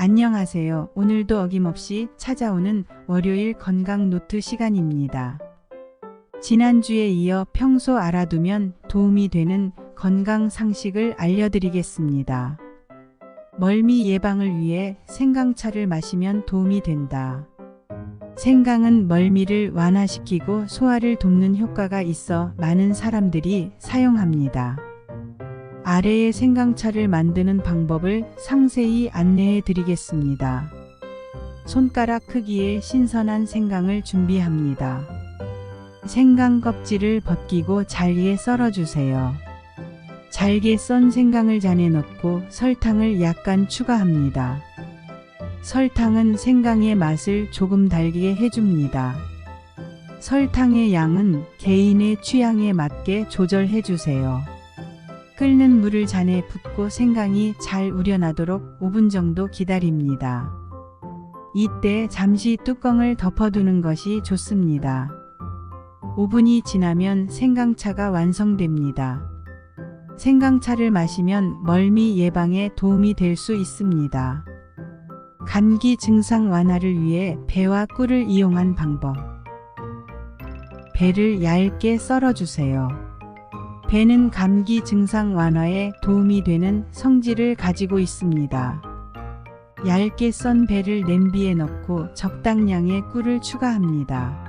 안녕하세요. 오늘도 어김없이 찾아오는 월요일 건강 노트 시간입니다. 지난주에 이어 평소 알아두면 도움이 되는 건강 상식을 알려드리겠습니다. 멀미 예방을 위해 생강차를 마시면 도움이 된다. 생강은 멀미를 완화시키고 소화를 돕는 효과가 있어 많은 사람들이 사용합니다. 아래의 생강차를 만드는 방법을 상세히 안내해 드리겠습니다. 손가락 크기의 신선한 생강을 준비합니다. 생강 껍질을 벗기고 잘게 썰어주세요. 잘게 썬 생강을 잔에 넣고 설탕을 약간 추가합니다. 설탕은 생강의 맛을 조금 달게 해줍니다. 설탕의 양은 개인의 취향에 맞게 조절해 주세요. 끓는 물을 잔에 붓고 생강이 잘 우려나도록 5분 정도 기다립니다. 이때 잠시 뚜껑을 덮어두는 것이 좋습니다. 5분이 지나면 생강차가 완성됩니다. 생강차를 마시면 멀미 예방에 도움이 될 수 있습니다. 감기 증상 완화를 위해 배와 꿀을 이용한 방법. 배를 얇게 썰어주세요. 배는 감기 증상 완화에 도움이 되는 성질을 가지고 있습니다. 얇게 썬 배를 냄비에 넣고 적당량의 꿀을 추가합니다.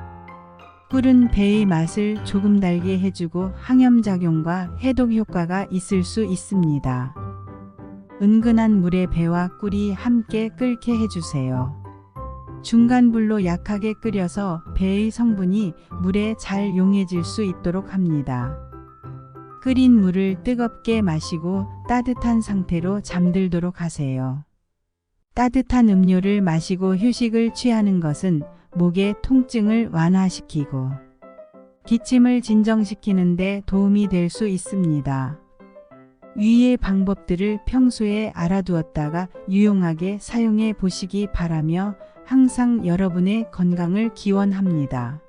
꿀은 배의 맛을 조금 달게 해주고 항염작용과 해독 효과가 있을 수 있습니다. 은근한 물에 배와 꿀이 함께 끓게 해주세요. 중간 불로 약하게 끓여서 배의 성분이 물에 잘 용해질 수 있도록 합니다. 끓인 물을 뜨겁게 마시고 따뜻한 상태로 잠들도록 하세요. 따뜻한 음료를 마시고 휴식을 취하는 것은 목의 통증을 완화시키고 기침을 진정시키는 데 도움이 될 수 있습니다. 위의 방법들을 평소에 알아두었다가 유용하게 사용해 보시기 바라며 항상 여러분의 건강을 기원합니다.